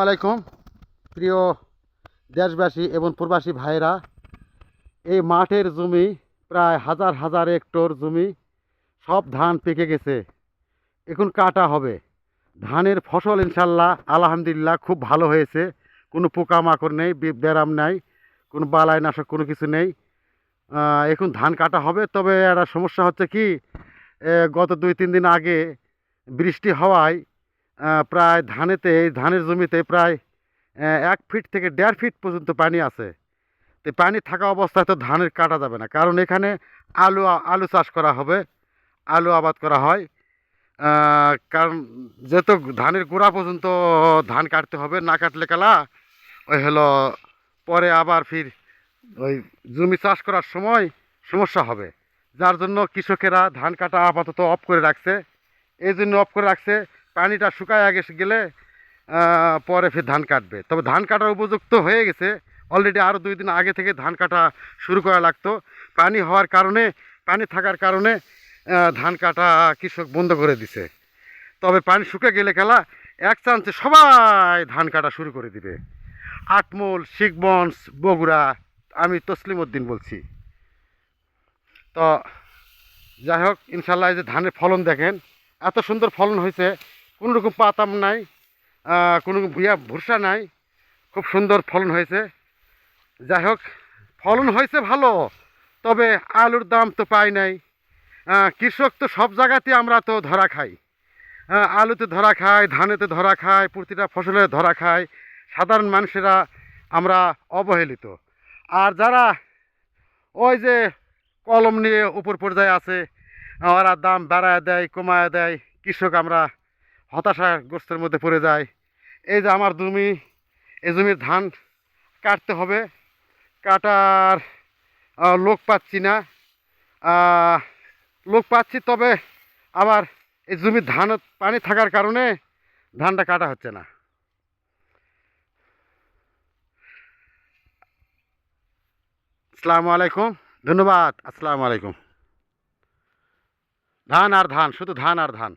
আলাইকুম। প্রিয় দেশবাসী এবং প্রবাসী ভাইরা এই মাঠের জমি প্রায় হাজার হাজার হেক্টর জমি, সব ধান পেকে গেছে। এখন কাটা হবে। ধানের ফসল ইনশাল্লাহ, আলহামদুলিল্লাহ খুব ভালো হয়েছে। কোনো পোকামাকড় নেই ব্যারাম নাই, কোনো বালাইনাশক কোনো কিছু নেই। এখন ধান কাটা হবে। তবে একটা সমস্যা হচ্ছে কি গত দুই তিন দিন আগে বৃষ্টি হওয়ায় প্রায় ধানেতে ধানের জমিতে প্রায় এক ফিট থেকে দেড় ফিট পর্যন্ত পানি আছে। তো পানি থাকা অবস্থায় তো ধানের কাটা যাবে না। কারণ এখানে আলু আলু চাষ করা হবে, আলু আবাদ করা হয়। কারণ যেহেতু ধানের গোড়া পর্যন্ত ধান কাটতে হবে, না কাটলে কালা, ওই হলো পরে আবার ফির ওই জমি চাষ করার সময় সমস্যা হবে। যার জন্য কৃষকেরা ধান কাটা আপাতত অফ করে রাখছে। এই জন্য অফ করে রাখছে। পানিটা শুকায় আগে গেলে পরে ফের ধান কাটবে। তবে ধান কাটার উপযুক্ত হয়ে গেছে। অলরেডি আরও দুই দিন আগে থেকে ধান কাটা শুরু করা লাগতো। পানি হওয়ার কারণে, পানি থাকার কারণে ধান কাটা কৃষক বন্ধ করে দিছে। তবে পানি শুকে গেলে খেলা, এক চান্সে সবাই ধান কাটা শুরু করে দিবে। আটমোল শিখবংশ বগুড়া, আমি তসলিম উদ্দিন বলছি। তো যাই হোক, ইনশাল্লাহ যে ধানের ফলন দেখেন, এত সুন্দর ফলন হয়েছে। কোনো রকম পাতাম নাই কোনো ভুয়া ভুরসা নাই, খুব সুন্দর ফলন হয়েছে। যাই হোক, ফলন হয়েছে ভালো, তবে আলুর দাম তো পাই নাই। কৃষক তো সব জায়গাতে আমরা তো ধরা খাই। আলুতে ধরা খাই, ধানেতে ধরা খাই, প্রতিটা ফসলে ধরা খাই। সাধারণ মানুষেরা আমরা অবহেলিত। আর যারা ওই যে কলম নিয়ে উপর পর্যায়ে আছে, ওরা দাম বাড়ায় দেয়, কমায় দেয়, কৃষক আমরা হতাশাগ্রস্তের মধ্যে পড়ে যায়। এই যে আমার জমি, এই জমির ধান কাটতে হবে। কাটার লোক পাচ্ছি না। লোক পাচ্ছি, তবে আবার এই জমির ধান, পানি থাকার কারণে ধানটা কাটা হচ্ছে না। আসসালামু আলাইকুম ধন্যবাদ। আসসালামু আলাইকুম ধান আর ধান, শুধু ধান আর ধান।